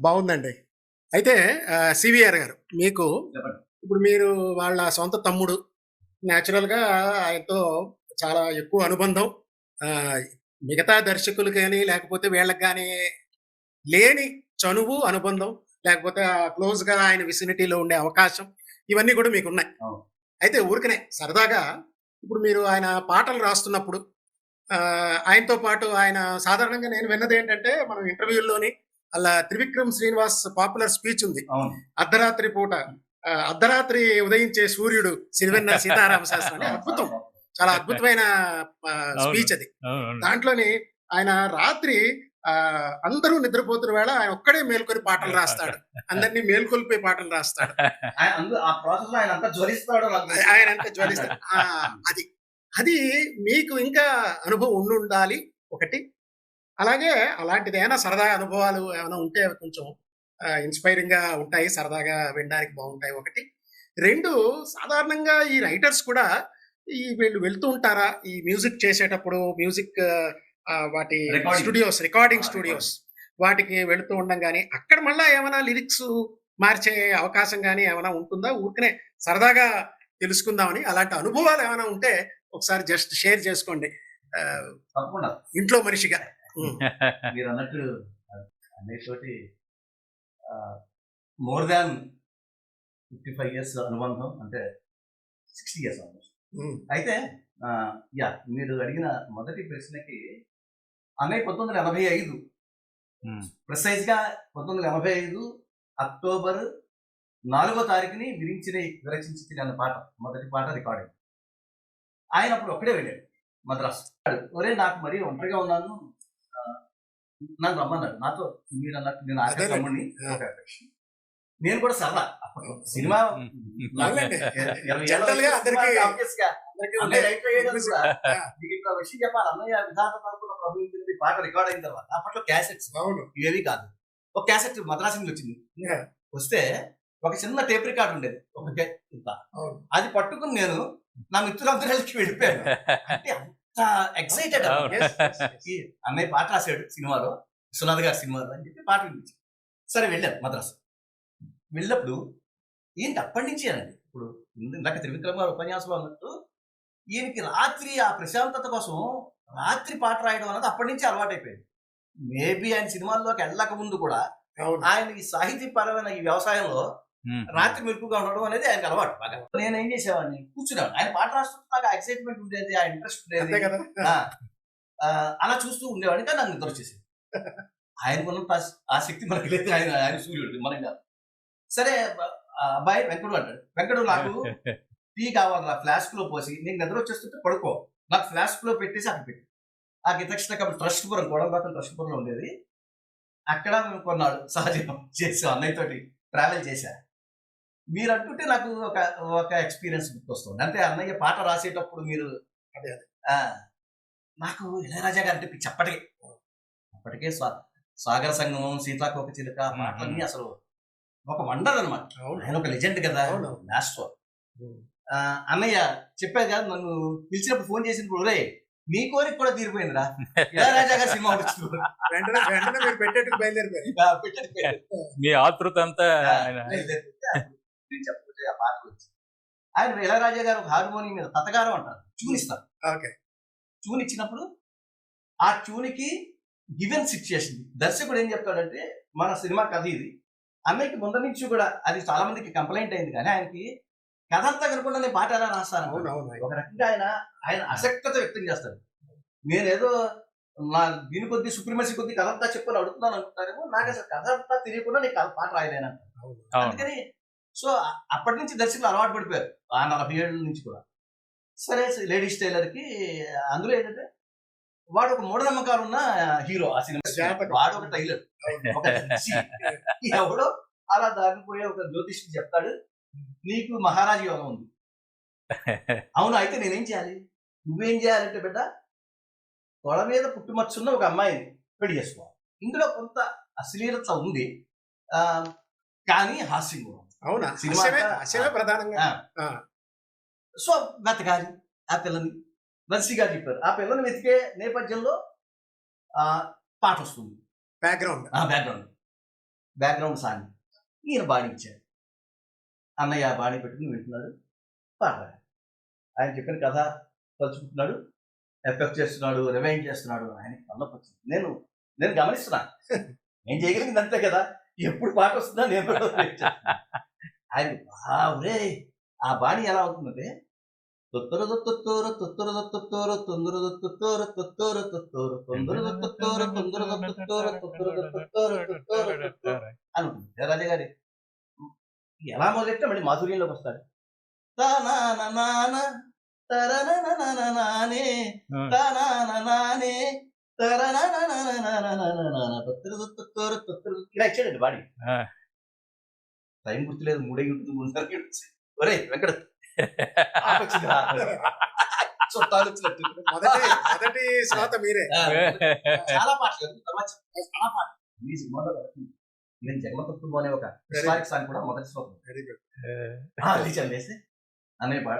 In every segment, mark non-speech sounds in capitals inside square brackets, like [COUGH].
బాగుందండి అయితే సివిఆర్ గారు మీకు. ఇప్పుడు మీరు వాళ్ళ సొంత తమ్ముడు న్యాచురల్గా ఆయనతో చాలా ఎక్కువ అనుబంధం మిగతా దర్శకులు కానీ లేకపోతే వీళ్ళకి కానీ లేని చనువు అనుబంధం లేకపోతే క్లోజ్గా ఆయన విసినిటీలో ఉండే అవకాశం ఇవన్నీ కూడా మీకు ఉన్నాయి. అయితే ఊరికనే సరదాగా ఇప్పుడు మీరు ఆయన పాటలు రాస్తున్నప్పుడు ఆయనతో పాటు ఆయన సాధారణంగా నేను విన్నది ఏంటంటే మనం ఇంటర్వ్యూల్లోని అలా త్రివిక్రమ్ శ్రీనివాస్ పాపులర్ స్పీచ్ ఉంది. అవును. అర్ధరాత్రి పూట అర్ధరాత్రి ఉదయించే సూర్యుడు సిరివెన్న [LAUGHS] సీతారామ శాస్త్రి అని అద్భుతం. చాలా అద్భుతమైన స్పీచ్ అది. అవును, అవును. దాంట్లోని ఆయన రాత్రి ఆ అందరూ నిద్రపోతున్న వేళ ఆయన ఒక్కడే మేల్కొని పాటలు రాస్తాడు. అందరినీ మేల్కొల్పే పాటలు రాస్తాడు. ఆయన అందు ఆ ప్రాసెస్లో ఆయన అంతా జ్వలిస్తాడు అది. అది మీకు ఇంకా అనుభవం ఉండి ఉండాలి ఒకటి అలాగే అలాంటిది ఏమైనా సరదా అనుభవాలు ఏమైనా ఉంటే కొంచెం ఇన్స్పైరింగ్గా ఉంటాయి సరదాగా వినడానికి బాగుంటాయి ఒకటి. రెండు సాధారణంగా ఈ రైటర్స్ కూడా ఈ వీళ్ళు వెళ్తూ ఉంటారా? ఈ మ్యూజిక్ చేసేటప్పుడు మ్యూజిక్ వాటి. స్టూడియోస్ రికార్డింగ్ స్టూడియోస్ వాటికి వెళుతూ ఉండడం కానీ అక్కడ మళ్ళా ఏమైనా లిరిక్స్ మార్చే అవకాశం కానీ ఏమైనా ఉంటుందా? ఊరికనే సరదాగా తెలుసుకుందామని అలాంటి అనుభవాలు ఏమైనా ఉంటే ఒకసారి జస్ట్ షేర్ చేసుకోండి. ఇంట్లో మనిషిగా. మీరు అన్నట్టు అన్నిటితోటి more than fifty five years అనుబంధం అంటే సిక్స్టీ ఇయర్స్ ఆల్మోస్ట్ అయితే యా మీరు అడిగిన మొదటి ప్రశ్నకి అన్నయ్య పంతొమ్మిది వందల ఎనభై ఐదు. ఉమ్. ప్రిసైజ్గా పంతొమ్మిది వందల ఎనభై ఐదు అక్టోబర్ నాలుగో తారీఖుని విరించిన విరచించి అన్న పాట మొదటి పాట రికార్డింగ్. ఆయన అప్పుడు ఒక్కడే వెళ్ళాడు మద్రాసు. ఒరే నాకు మరి ఒంటరిగా ఉన్నాను నన్ను రమ్మన్నాడు నాతో మీరు అన్నట్టు నేను అదేలే. తమ్ముడిని నేను కూడా సరదా. సినిమా [LAUGHS] విషయం చెప్పాలి. అన్నయ్య విధాన తరపున ప్రభుత్వం పాట రికార్డ్ అయిన తర్వాత అప్పట్లో క్యాసెట్స్ ఇవేవి కాదు. ఒక క్యాసెట్ మద్రాసు నుంచి వచ్చింది. వస్తే ఒక చిన్న టేప్ రికార్డ్ ఉండేది. ఒక అది పట్టుకుని నేను నా మిత్రులందరికి వెళ్ళిపోయాను. అంటే ఎక్సైటెడ్. అన్నయ్య పాట రాశాడు సినిమాలో. సునాథ్ గారి సినిమాలో అని చెప్పి పాట వినిపించి. సరే వెళ్ళాను మద్రాసు. వెళ్ళినప్పుడు ఏంటి అప్పటి నుంచి అనండి. ఇప్పుడు ఇంద- ఇందాక త్రివిక్రమ్ గారు ఉపన్యాసంలో అన్నట్టు ఈయనకి రాత్రి ఆ ప్రశాంతత కోసం రాత్రి పాట రాయడం అనేది అప్పటి నుంచి అలవాటైపోయింది. మేబీ ఆయన సినిమాల్లోకి వెళ్ళక ముందు కూడా ఆయన ఈ సాహితీపరమైన ఈ వ్యవసాయంలో. రాత్రి మెరుపుగా ఉండడం అనేది ఆయనకు అలవాటు. బాగా. నేను ఏం చేసేవాడిని? కూర్చున్నాను ఆయన పాట రాస్తుంటే నాకు ఎక్సైట్మెంట్ ఉండేది ఆ ఇంట్రెస్ట్ అంతే ఉండేది కదా. ఆ, ఆ, అలా చూస్తూ ఉండేవాడిని కానీ నాకు నిద్ర వచ్చేసింది. ఆయనకున్నంత ఆ- ఆ శక్తి మనకి లేదు. ఆయన ఆయన సూర్యుడు మనం కాదు. సరే అబ్బాయి వెంకడు అంటాడు. వెంకడు నాకు [LAUGHS] టీ కావాలరా ఫ్లాస్క్లో పోసి నీకు నిద్ర వచ్చేస్తుంటే పడుకో. నాకు ఫ్లాస్క్లో పెట్టేసి అక్కడ పెట్టి. ఆ గితక్షణ కప్పుడు ట్రస్ట్పురం కోడంబాకం ట్రస్ట్పురంలో ఉండేది. అక్కడ మేము కొన్నాడు సహజం చేసాం అన్నయ్యతోటి ట్రావెల్ చేశా. మీరు అంటుంటే నాకు ఒక ఒక ఎక్స్పీరియన్స్ గుర్తొస్తుంది. అంటే అన్నయ్య పాట రాసేటప్పుడు మీరు అదే, ఆ, నాకు ఇళయరాజా గారు అంటే పిచ్చి అప్పటికే అప్పటికే స్వా- సాగర సంగమం సీతాకోక చిలుక పాటలన్నీ అసలు ఒక వండర్ అనమాట అవును. ఆయన ఒక లెజెండ్ కదా. ఆ, అన్నయ్య చెప్పాను కదా నన్ను పిలిచినప్పుడు ఫోన్ చేసినప్పుడు రే నీ కోరిక కూడా తీరిపోయిందిరా. ఇళయరాజా గారి సినిమా పెట్టేట్టుకు బయలుదేరిపోయారు. మీ ఆతృత అంతా నేను చెప్పకపోతే ఆ పాట గురించి. ఆయన ఇళయరాజా గారు ఒక హార్మోనియం మీద తతగారం అంటారు. ట్యూన్ ఇస్తారు ఓకే. ట్యూన్ ఇచ్చినప్పుడు ఆ ట్యూన్కి గివెన్ సిచ్యుయేషన్ దర్శకుడు ఏం చెప్తాడంటే మన సినిమా కథ ఇది. అన్నయ్యకి ముందు నుంచి కూడా అది చాలా మందికి కంప్లైంట్ అయింది కానీ ఆయనకి కథ అంతా కనుకుండా నేను పాట ఎలా రాస్తాను అవును అవును ఒక రకంగా ఆయన ఆయన అసక్తత వ్యక్తం చేస్తాడు. నేనేదో నా దీని కొద్ది సుప్రీమసీ కొద్ది కథ అంతా చెప్పని అడుగుతున్నాను అనుకుంటారేమో నాకు అసలు కథ అంతా తెలియకుండా నేను కథ పాట అవును. అందుకని సో అప్పటి నుంచి దర్శకులు అలవాటు పడిపోయారు. ఆ నలభై ఏళ్ళ నుంచి కూడా. సరే లేడీస్ టైలర్కి అందులో ఏంటంటే వాడు ఒక మూఢనమ్మకాలు ఉన్న హీరో ఆ సినిమా. వాడు ఒక టైలర్. ఎవడో అలా దాగిపోయే ఒక జ్యోతిష్కి చెప్తాడు నీకు మహారాజు యోగం ఉంది. అవును అయితే నేనేం చేయాలి? నువ్వేం చేయాలంటే బిడ్డ తొడ మీద పుట్టుమచ్చున్న ఒక అమ్మాయిని పెళ్ళి చేసుకోవాలి. ఇందులో కొంత అశ్లీలత ఉంది ఆ, కానీ హాస్యం కూడా. అవునా? సినిమా ప్రధానంగా? సో వెతకాలి ఆ పిల్లని వంశీ గారు చెప్పారు. ఆ పిల్లని వెతికే నేపథ్యంలో ఆ పాట వస్తుంది. బ్యాక్గ్రౌండ్. ఆ బ్యాక్గ్రౌండ్. Background song. ఈయన బాణి అన్నయ్య ఆ బాణి పెట్టుకుని వింటున్నాడు. పాడాడు ఆయన చెప్పిన కథ తలుచుకుంటున్నాడు. ఎఫెక్ట్ చేస్తున్నాడు రివైండ్ చేస్తున్నాడు. ఆయనకి తలనొప్పి వచ్చింది. నేను నేను గమనిస్తున్నా. [LAUGHS] నేను చేయగలిగింది అంతే కదా. ఎప్పుడు పాట వస్తుందా నేను. [LAUGHS] ఆయన ఆ బాణి ఎలా అవుతుందంటే తొత్తురు తొత్తురు తొత్తురు తొత్తురు తొందర తొత్తురు తొత్తురు తొత్తురు తొందర తొత్తురు తొందర తొత్తురు తొత్తురు తొత్తురు తొత్తురు అనుకుంది జయరాజ గారి. ఎలా మొదలెట్టినా మళ్ళీ మాధుర్యంలోకి వస్తాడు. తరననననానే తరనననానే తరననననననన తొత్తురు తొత్తురు తొత్తురు ఇలా ఇచ్చాడండి బాడీ. టైం గుర్తులేదు మూడే ఉంటుంది మూడున్నరకి ఉంటుంది ఒరే వెంకట. ఆపొచ్చింది రా. చుట్టాలు [LAUGHS] వచ్చినట్టు మొదటి మొదటి శ్రోత మీరే. ఆ, చాలా పాటలు తర్వాత చెప్తాను. చాలా పాటలు. ఈ సినిమాలో నేను అనే ఒక హిస్టారిక్ సాంగ్ కూడా మొదటి శ్లోకం వెరీ గుడ్ పా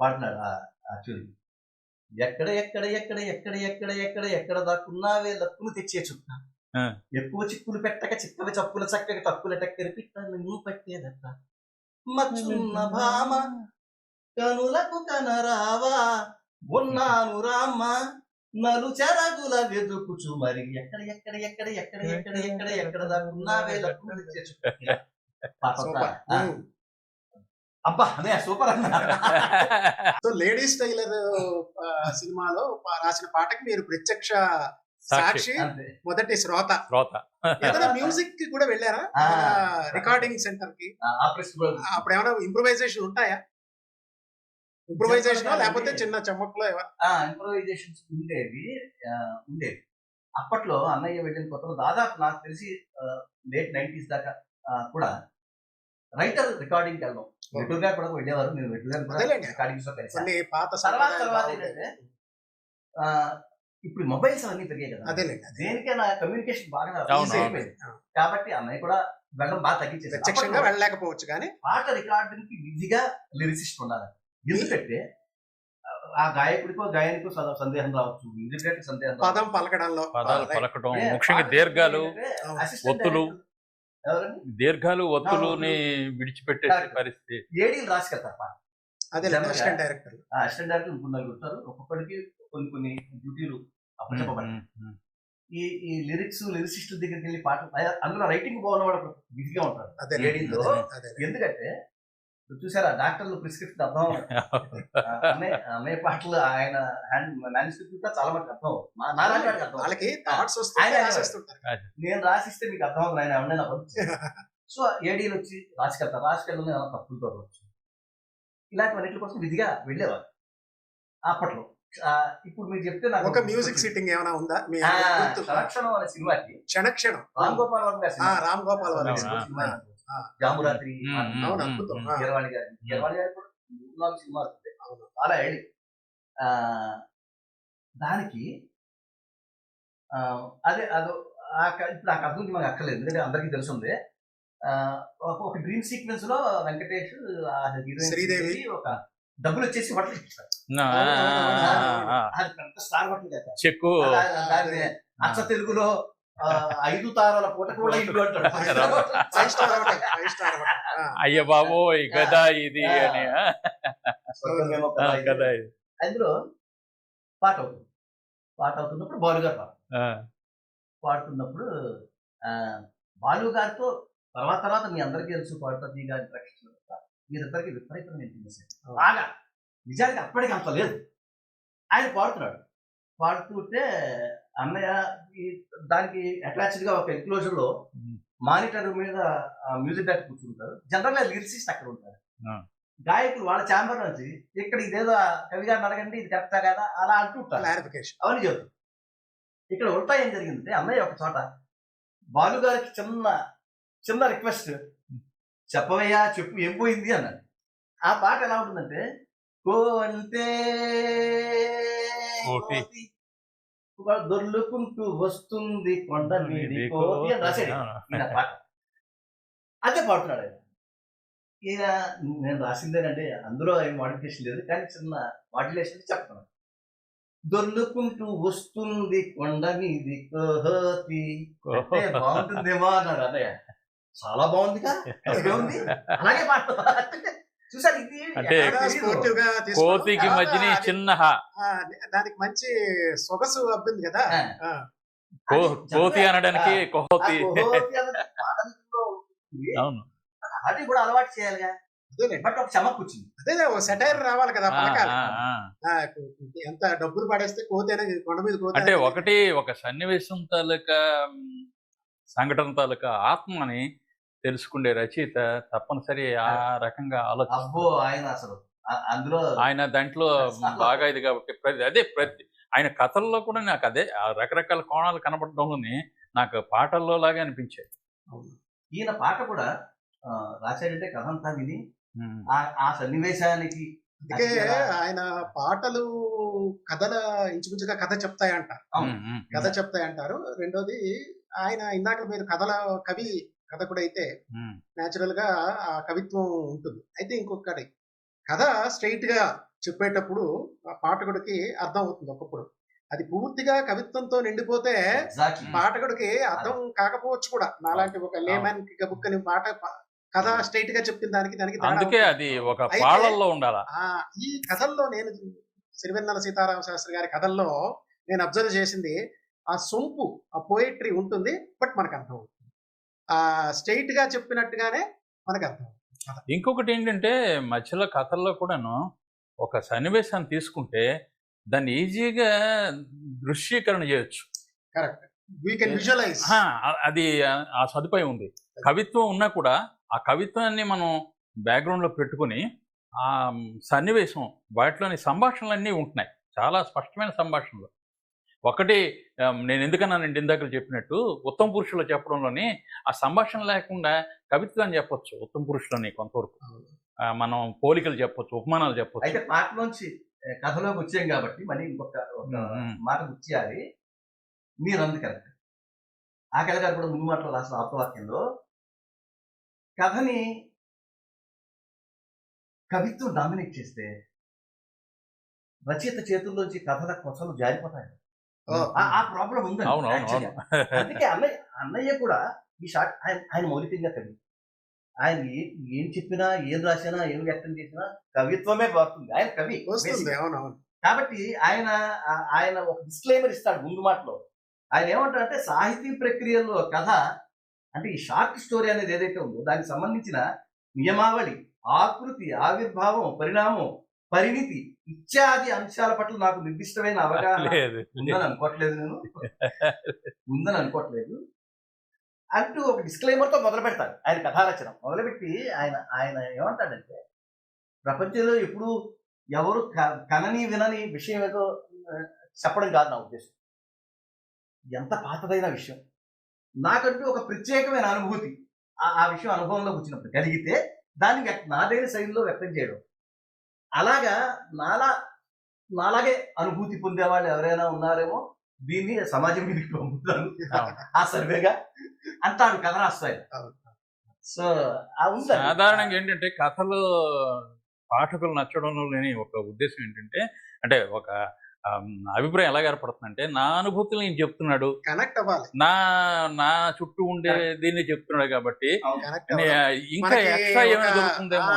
పాడుతున్నాడు. ఆ ఎక్కడ ఎక్కడ ఎక్కడ ఎక్కడ ఎక్కడ ఎక్కడ ఎక్కడ దాక్కున్నావే లక్కును తెచ్చే చుట్ట. ఎక్కువ చిక్కులు పెట్టక చిక్కల చప్పుల చక్కగా తక్కుల టక్కరి పిట్ట నువ్వు పట్టేదట్ట మచ్చున్న భామ కనులకు కనరావా. ఉన్నాను రామ్మ నలు చెరగుల వెదుకుచు మరి. ఎక్కడ ఎక్కడ ఎక్కడ ఎక్కడ ఎక్కడ ఎక్కడ ఎక్కడ సూపర్. ఆ. అబ్బా అదే సూపర్ అన్న. సో లేడీస్ టైలర్ సినిమాలో రాసిన పాటకి మీరు ప్రత్యక్ష సాక్షి. మొదటి శ్రోత. శ్రోత. ఏదైనా మ్యూజిక్కి కూడా వెళ్ళారా? ఆ. రికార్డింగ్ సెంటర్కి. అప్పుడు ఏమైనా ఇంప్రూవైజేషన్ ఉంటాయా? ఇంప్రూవైజేషన్? లేకపోతే చిన్న? ఆ ఇంప్రూవైజేషన్స్ ఉండేవి. ఉండేవి. అప్పట్లో అన్నయ్య వెళ్ళిన కొత్తలో దాదాపు నాకు తెలిసి లేట్ నైన్టీస్ దాకా కూడా రైటర్ రికార్డింగ్ వెళ్ళడం. వెటూర్ గారు కూడా వెళ్ళేవారు నేను అదేలేండి. రికార్డింగ్స్లో తర్వాత తర్వాత. ఏంటంటే ఆ, ఇప్పుడు మొబైల్స్ అవన్నీ పెరిగాయి కదా. అదేలేండి అదే. దేనికైనా కమ్యూనికేషన్ బాగా. అయిపోయింది. కాబట్టి అన్నయ్య కూడా వెళ్ళడం బాగా తగ్గించేసి ప్రత్యక్షంగా వెళ్ళలేకపోవచ్చు కానీ పాట రికార్డింగ్కి విధిగా లిరిసిస్ట్ ఉండాలి. ఎందుకంటే ఆ గాయకుడికో గాయనికో సద- సందేహం రావచ్చు. డైరెక్టర్ సందేహం. పదం పలకడంలో. పదాలు ఏ, ముఖ్యంగా దీర్ఘాలు ఒత్తులు. దీర్ఘాలు ఒత్తులుని Correct. పరిస్థితి. ఏడీలు రాసుకెళ్తారు పాట. అదే అసిస్టెంట్ డైరెక్టర్ అసిస్టెంట్ డైరెక్టర్ ముగ్గురు నలుగురు ఉంటారు. ఒక్కొక్కడికి కొన్ని కొన్ని డ్యూటీలు అప్పచెప్పబడి ఉమ్, ఉమ్. ఈ ఈ లిరిక్స్ లిరిసిస్టుల దగ్గరికి వెళ్ళి పాట అందులో రైటింగ్ బాగున్నవాడు బిజీగా ఉంటారు అదే అదే ఎందుకంటే చూసారా డాక్టర్లు ప్రిస్క్రిప్షన్ అర్థం అన్నయ్య [LAUGHS] పాటలు ఆయన హ్యాండ్ మ్యానుస్క్రిప్ట్ చాలా మందికి అర్థం గారికి అర్థం. వాళ్ళకి థాట్స్ నేను రాసిస్తే మీకు అర్థం అవుతుంది ఆయన ఎవరైనా [LAUGHS] సో ఏడీలు వచ్చి రాసుకెళ్తారు. రాసుకెళ్ళని తప్పులతో వచ్చు. ఇలాంటివన్నిటి కోసం విధిగా వెళ్ళేవారు. అప్పట్లో. ఇప్పుడు మీరు చెప్తే నాకు ఒక మ్యూజిక్ సిట్టింగ్ ఏమైనా ఉందా మీ సంరక్షణం అనే సినిమాకి క్షణక్షణం రామ్ గోపాల్ వర్మ. రామ్ గోపాల్ వర్మ అవునా? సినిమా. ఆ. జామురాత్రి అవును, అద్భుతం. కీరవాణి గారి కీరవాణి గారి కూడా మూడు నాలుగు సినిమాలు ఉంటాయి. అవును. చాలా ఏళ్ళు ఆ, దానికి ఆ, అదే అదో ఇప్పుడు ఆ కథ గురించి మనకు అక్కర్లేదు ఎందుకంటే అందరికీ తెలుసుంది ఆ, ఒక- డ్రీమ్ సీక్వెన్స్లో వెంకటేష్ ఆ హీరోయిన్ శ్రీదేవి. ఒక డబ్బులు వచ్చేసి హోటల్ చెక్కు. అచ్చ తెలుగులో ఐదు తారాల పూట కూడా [LAUGHS] ఇల్లు అంటారు అయ్య బాబు కదా ఇది అని. కదా అందులో పాట అవుతుంది. పాట అవుతున్నప్పుడు బాలు గారు పాట పాడుతున్నప్పుడు బాలు గారితో తర్వాత తర్వాత మీ అందరికీ తెలుసు పాడుతుంది గారి ప్రకటన. మీరందరికీ విపరీతమైన ఇంటిమేసి బాగా. నిజానికి అప్పటికి అంత లేదు. ఆయన పాడుతున్నాడు. పాడుతుంటే అన్నయ్య ఈ దానికి అటాచ్డ్గా ఒక ఎన్క్లోజర్లో ఉమ్. మానిటర్ మీద మ్యూజిక్ డైరెక్టర్ కూర్చుంటారు. జనరల్గా లిరిసిస్ట్ అక్కడ ఉంటారు. గాయకులు వాళ్ళ ఛాంబర్ నుంచి ఇక్కడ ఇదేదో కవి గారిని అడగండి ఇది కరెక్టా కదా అలా అంటూ ఉంటారు. క్లారిఫికేషన్ అవన్నీ చెబుతాం ఇక్కడ ఉల్టా ఏం జరిగిందంటే అన్నయ్య ఒక చోట బాలు గారికి చిన్న చిన్న రిక్వెస్ట్ చెప్పవయ్యా చెప్పు ఏం పోయింది అన్నాడు. ఆ పాట ఎలా ఉంటుందంటే. కోతి, దొర్లుకుంటూ వస్తుంది కొండ మీది కోతి అని రాశాడు. పాట. అదే పాడుతున్నాడు ఆయన. ఈయన నేను రాసిందేనంటే అందులో ఏం మాడిఫికేషన్ లేదు కానీ చిన్న మాడ్యులేషన్ చెప్తున్నాను దొర్లుకుంటూ వస్తుంది కొండ మీది కోహతి. బాగుంటుందేమో అన్నాడు అన్నయ్య. చాలా బాగుందిగా. ఉంది. అలాగే పాట చూసారు ఇది అంటే. కోతికి మధ్యని చిన్న దానికి మంచి సొగసు అబ్బింది కదా. కోతి అనడానికి కోతి. అవును. అది కూడా అలవాటు చేయాలిగా. బట్ ఒక చమక్ వచ్చింది. అదే ఓ సెటైర్ రావాలి కదా ఎంత డబ్బులు పడేస్తే కోతి అనేది కొండ మీద కోతి అంటే ఒకటి ఒక సన్నివేశం తాలూకా సంఘటన తాలూకా ఆత్మని తెలుసుకునే రచయిత తప్పనిసరి ఆ రకంగా ఆలోచన. అబ్బో ఆయన అసలు. అందులో ఆయన దాంట్లో బాగా ఇది కాబట్టి ప్రతి అదే ప్రతి ఆయన కథల్లో కూడా నాకు అదే ఆ రకరకాల కోణాలు కనబడడంలోని నాకు పాటల్లో లాగా అనిపించాయి. ఈయన పాట కూడా రాశాడంటే కథ అంతా విని. ఆ- ఆ సన్నివేశానికి అందుకే ఆయన పాటలు కథల ఇంచుమించుగా కథ చెప్తాయంట. కథ చెప్తాయంటారు. రెండోది ఆయన ఇందాక మీరు కథల కవి కథకుడు అయితే ఉమ్. న్యాచురల్గా ఆ కవిత్వం ఉంటుంది. అయితే ఇంకొకటి కథ. స్ట్రైట్గా చెప్పేటప్పుడు ఆ పాఠకుడికి అర్థం అవుతుంది ఒకప్పుడు. అది పూర్తిగా కవిత్వంతో నిండిపోతే. పాఠకుడికి అర్థం కాకపోవచ్చు కూడా. నాలాంటి ఒక లేమన్కి గబుక్కని మాట కథ స్ట్రైట్గా చెప్పిన దానికి దానికి అందుకే. అది ఒక అయితే- పాళల్లో ఉండాల? ఈ కథల్లో నేను సిరివెన్నెల సీతారామ శాస్త్రి గారి కథల్లో నేను అబ్జర్వ్ చేసింది ఆ సొంపు ఆ పోయిట్రీ ఉంటుంది బట్ మనకు అర్థం అవుతుంది. స్ట్రైట్గా చెప్పినట్టుగానే మనకు అర్థం ఇంకొకటి ఏంటంటే మధ్యలో కథల్లో కూడాను ఒక సన్నివేశాన్ని తీసుకుంటే దాన్ని ఈజీగా దృశ్యీకరణ చేయొచ్చు. కరెక్ట్. అది ఆ- సదుపాయం ఉంది. కవిత్వం ఉన్నా కూడా ఆ కవిత్వాన్ని మనం background లో పెట్టుకుని ఆ సన్నివేశం వాటిలోని సంభాషణలన్నీ ఉంటున్నాయి. చాలా స్పష్టమైన సంభాషణలు. ఒకటి ఆ, నేను ఎందుకన్నానండి ఇందాక చెప్పినట్టు ఉత్తమ పురుషులు చెప్పడంలోని ఆ సంభాషణ లేకుండా కవిత్వాన్ని చెప్పొచ్చు ఉత్తమ పురుషులని కొంతవరకు. ఆ, మనం పోలికలు చెప్పొచ్చు ఉపమానాలు చెప్పొచ్చు. అయితే పాట నుంచి ఏ, కథలోకి వచ్చాం కాబట్టి మళ్ళీ ఇంకొక. మాట గుర్తియాలి. మీరు అంది కరెక్ట్. ఆకలి గారు కూడా ముందు మాటలో రాసిన ఆప్తవాక్యంలో కథని కవిత్వం డామినేట్ చేస్తే రచయిత చేతుల్లోంచి కథల కొసలు జారిపోతాయి. ఆ- ప్రాబ్లం ఉందండి అవును అందుకే అన్నయ్య అన్నయ్య కూడా ఈ షార్ట్ ఆయన ఆయన మౌలికంగా కవి ఆయన ఏ- చెప్పినా ఏం రాసినా ఏం వ్యక్తం చేసినా కవిత్వమే వస్తుంది ఆయన కవి వస్తుంది basic. అవునవును కాబట్టి ఆయన ఆయన ఒక డిస్క్లైమర్ ఇస్తాడు ముందు మాటలో. ఆయన ఏమంటాడంటే సాహితీ ప్రక్రియలో కథ అంటే ఈ షార్ట్ స్టోరీ అనేది ఏదైతే ఉందో దానికి సంబంధించిన నియమావళి ఆకృతి ఆవిర్భావం పరిణామం పరిణితి ఇత్యాది అంశాల పట్ల నాకు నిర్దిష్టమైన అవగాహన లేదు. ఉందని అనుకోవట్లేదు నేను. [LAUGHS] ఉందని అనుకోవట్లేదు. అంటూ ఒక డిస్క్లైమర్తో మొదలు పెడతాడు ఆయన కథారచన మొదలుపెట్టి ఆయన ఆయన ఏమంటాడంటే ప్రపంచంలో ఎప్పుడు ఎవరు కనని వినని విషయం ఏదో చెప్పడం కాదు నా ఉద్దేశం. ఎంత పాతదైన విషయం. నాకంటూ ఒక ప్రత్యేకమైన అనుభూతి. ఆ విషయం అనుభవంలోకి వచ్చినప్పుడు కలిగితే దాన్ని నాదైన శైలిలో వ్యక్తం చేయడం. అలాగా నాలా నాలాగే అనుభూతి పొందే వాళ్ళు ఎవరైనా ఉన్నారేమో దీన్ని సమాజం మీదకి పంపుతాను. ఆ సర్వేగా అంటాడు కథ రాస్తాయి. సో. సాధారణంగా ఏంటంటే కథలు పాఠకులు నచ్చడంలో లేని ఒక ఉద్దేశం ఏంటంటే అంటే ఒక అభిప్రాయం ఎలా ఏర్పడుతుందంటే నా అనుభూతులు నేను చెప్తున్నాడు. కనెక్ట్ అవ్వాలి. నా నా చుట్టూ ఉండే దీన్ని చెప్తున్నాడు కాబట్టి ఇంకా ఎక్స్ట్రా ఏమైనా దొరుకుతుందేమో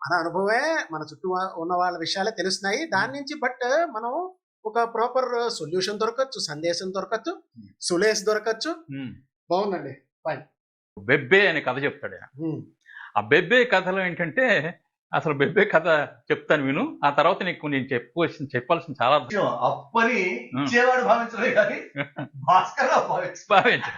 మన అనుభవమే మన చుట్టూ ఉన్న వాళ్ళ విషయాలే తెలుస్తున్నాయి. దాని నుంచి బట్ మనం ఒక ప్రాపర్ సొల్యూషన్ దొరకచ్చు సందేశం దొరకచ్చు సులేష్ దొరకచ్చు. ఉమ్. బాగుందండి. బెబ్బే అనే కథ చెప్తాడు. ఉమ్. ఆ బెబ్బే కథలో ఏంటంటే అసలు బెబ్బే కథ చెప్తాను విను. ఆ తర్వాత నీకు నేను చెప్పవలసిన చెప్పాల్సిన చాలా అప్పని ఇచ్చేవాడు భావించలే కానీ [LAUGHS] భాస్కర్ రావు భావించాడు. భావించు